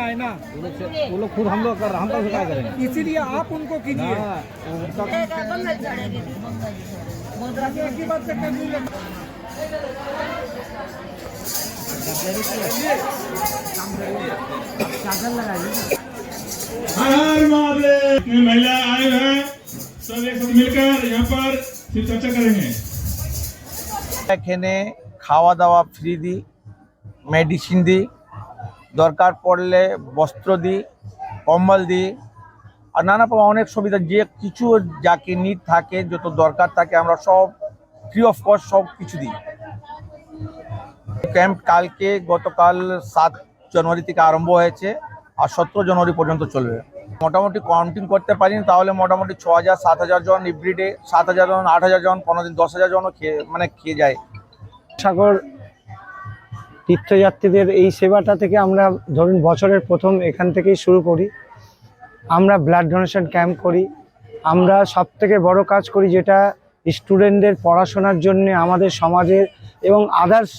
है ना वो लोग खुद हम लोग कर हम तो लोग क्या करेंगे? इसीलिए आप उनको कीजिए। लगाइए हर मामले महिला आए हैं। सब एक साथ मिलकर यहाँ पर फिर चर्चा करेंगे এখানে খাওয়া দাওয়া ফ্রি দিই মেডিসিন দিই দরকার পড়লে বস্ত্র দিই কম্বল দিই আর নানা রকম অনেক সুবিধা যে কিছু যাকে নিড থাকে যত দরকার থাকে আমরা সব ফ্রি অফ কস্ট সব কিছু দিই ক্যাম্প কালকে গতকাল সাত জানুয়ারি থেকে আরম্ভ হয়েছে আর সতেরো জানুয়ারি পর্যন্ত চলবে মোটামুটি কাউন্টিং করতে পারিনি, তাহলে মোটামুটি ছ হাজার, সাত হাজার জন এভরিডে সাত হাজার জন, আট হাজার জন দিন, দশ হাজার জনও খেয়ে মানে খেয়ে যায়। সাগর, তীর্থযাত্রীদের এই সেবাটা থেকে আমরা ধরুন বছরের প্রথম এখান থেকেই শুরু করি। আমরা ব্লাড ডোনেশন ক্যাম্প করি। আমরা সব থেকে বড় কাজ করি যেটা স্টুডেন্টদের পড়াশোনার জন্য আমাদের সমাজের এবং আদার্স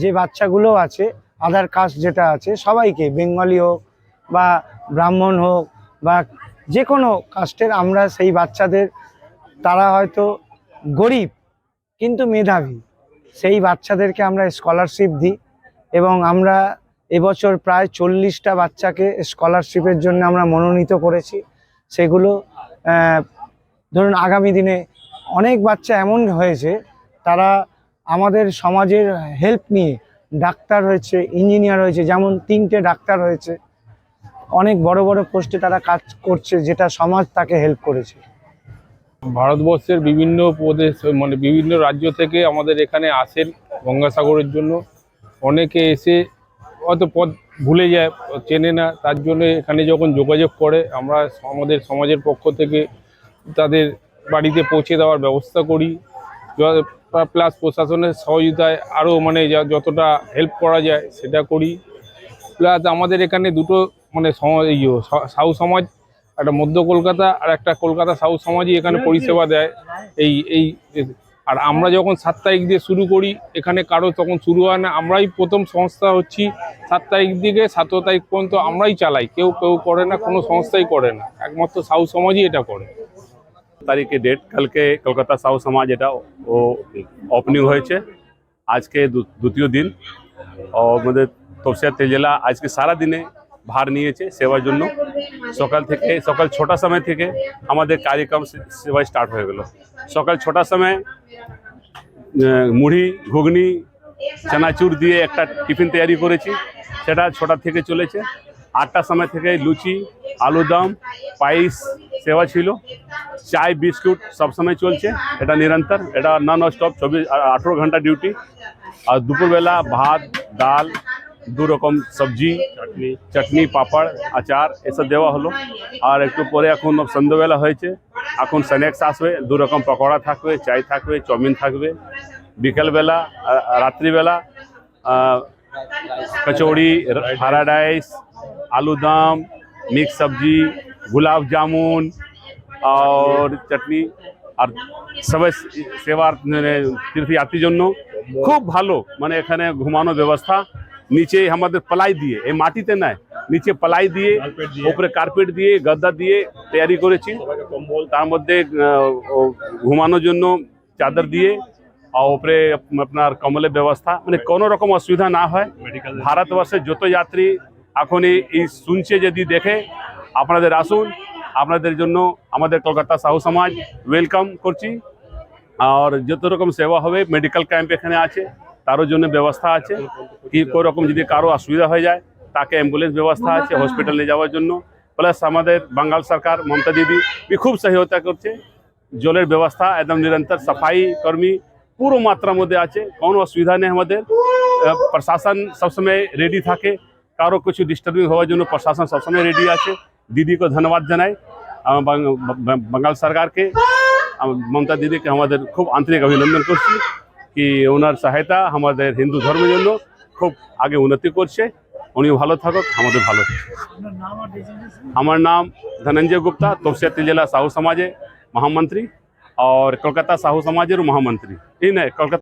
যে বাচ্চাগুলো আছে আদার কাস্ট যেটা আছে, সবাইকে, বেঙ্গলি হোক বা ব্রাহ্মণ হোক বা যে কোনো কাস্টের, আমরা সেই বাচ্চাদের, তারা হয়তো গরিব কিন্তু মেধাবী, সেই বাচ্চাদেরকে আমরা স্কলারশিপ দিই এবং আমরা এবছর প্রায় চল্লিশটা বাচ্চাকে স্কলারশিপের জন্য আমরা মনোনীত করেছি। সেগুলো ধরুন আগামী দিনে অনেক বাচ্চা এমন হয়েছে, তারা আমাদের সমাজের হেল্প নিয়ে ডাক্তার হয়েছে ইঞ্জিনিয়ার হয়েছে, যেমন তিনটে ডাক্তার হয়েছে। অনেক বড় বড় পোস্টে তারা কাজ করছে, যেটা সমাজ তাকে হেল্প করেছে। ভারতবর্ষের বিভিন্ন প্রদেশ মানে বিভিন্ন রাজ্য থেকে আমাদের এখানে আসেন গঙ্গাসাগরের জন্য। অনেকে এসে হয়তো পথ ভুলে যায়, চেনে না, তার জন্য এখানে যখন যোগাযোগ করে, আমরা আমাদের সমাজের পক্ষ থেকে তাদের বাড়িতে পৌঁছে দেওয়ার ব্যবস্থা করি। প্লাস প্রশাসনের সহযোগিতায় আরও মানে যতটা হেল্প করা যায়, সেটা করি। প্লাস আমাদের এখানে দুটো মানে সাউ সমাজ, একটা মধ্য কলকাতা আর একটা কলকাতা সাউথ সমাজই এখানে পরিষেবা দেয়। এই এই আর আমরা যখন সাত তারিখ দিয়ে শুরু করি, এখানে কারও তখন শুরু হয় না। আমরাই প্রথম সংস্থা হচ্ছি, সাত তারিখ দিকে সতেরো তারিখ পর্যন্ত আমরাই চালাই। কেউ কেউ করে না, কোনো সংস্থাই করে না। একমাত্র সাউথ সমাজই এটা করে। তারিখে ডেট কালকে কলকাতা সাউ সমাজ এটা ও ওপেনিং হয়েছে। আজকে দ্বিতীয় দিন। আমাদের তপসিয়া তেজেলা আজকে সারা দিনে ভার নিয়েছে সেবার জন্য। সকাল থেকে, সকাল ছটার সময় থেকে আমাদের কার্যক্রম সেবা স্টার্ট হয়ে গেল। সকাল ছটার সময় মুড়ি, ঘুগনি, চানাচুর দিয়ে একটা টিফিন তৈরি করেছি। সেটা ছটা থেকে চলেছে। আটটার সময় থেকে লুচি আলুদম পায়েস সেবা ছিল। চায় বিস্কুট সবসময় চলছে। এটা নিরন্তর। এটা নন স্টপ চব্বিশ আঠেরো ঘণ্টা ডিউটি আর দুপুরবেলা ভাত, ডাল দু রকম সবজি চাটনি চাটনি পাঁপড় আচার এসব দেওয়া হলো আর একটু পরে এখন সন্ধ্যাবেলা হয়েছে এখন স্ন্যাক্স আসবে দু রকম পকোড়া থাকবে চাই থাকবে চাউমিন থাকবে বিকেলবেলা আহ, রাত্রিবেলা আহ, कचौड़ी हरा राइस आलू दम मिक्स सब्जी गुलाब जामुन और চাটনি আর সবাই সেবার মানে তীর্থযাত্রীর জন্য খুব ভালো মানে এখানে ঘুমানো ব্যবস্থা নিচে আমাদের পলাই দিয়ে এই মাটিতে নয় নিচে পলাই দিয়ে উপরে কার্পেট দিয়ে গদ্দা দিয়ে তৈরি করেছি তার মধ্যে ঘুমানোর জন্য চাদর দিয়ে আর উপরে আপনার কমলের ব্যবস্থা মানে কোনো রকম অসুবিধা না হয় ভারতবর্ষের যত যাত্রী এখন এই এই শুনছে যদি দেখে আপনাদের আসুন আপনাদের জন্য আমাদের কলকাতা সাহু সমাজ ওয়েলকাম করছি আর যত রকম সেবা হবে মেডিকেল ক্যাম্প এখানে আছে তারও জন্য ব্যবস্থা আছে। কি কোনো রকম যদি কারও অসুবিধা হয়ে যায় তাকে অ্যাম্বুলেন্স ব্যবস্থা আছে হসপিটালে যাওয়ার জন্য। প্লাস আমাদের বাঙ্গাল সরকার মমতা দিদি খুব সহায়তা করছে। জলের ব্যবস্থা একদম নিরন্তর সাফাই কর্মী পুরো মাত্রার মধ্যে আছে। কোনো অসুবিধা নেই আমাদের। প্রশাসন সবসময় রেডি থাকে। কারও কিছু ডিস্টার্বিং হওয়ার জন্য প্রশাসন সবসময় রেডি আছে। দিদিকে ধন্যবাদ জানাই। আমার বাঙ্গাল সরকারকে আমার মমতা দিদিকে আমাদের খুব আন্তরিক অভিনন্দন করছি। কি ওনার সহায়তা আমাদের হিন্দু ধর্মের জন্য খুব আগে উন্নতি করছে। উনিও ভালো থাকুক আমাদের ভালো আমার নাম ধনঞ্জয় গুপ্তা তফসিয়াতি জেলা সাহু সমাজে মহামন্ত্রী और কলকাতা সাহু সমাজের মহামন্ত্রী। এই নয় কলকাতা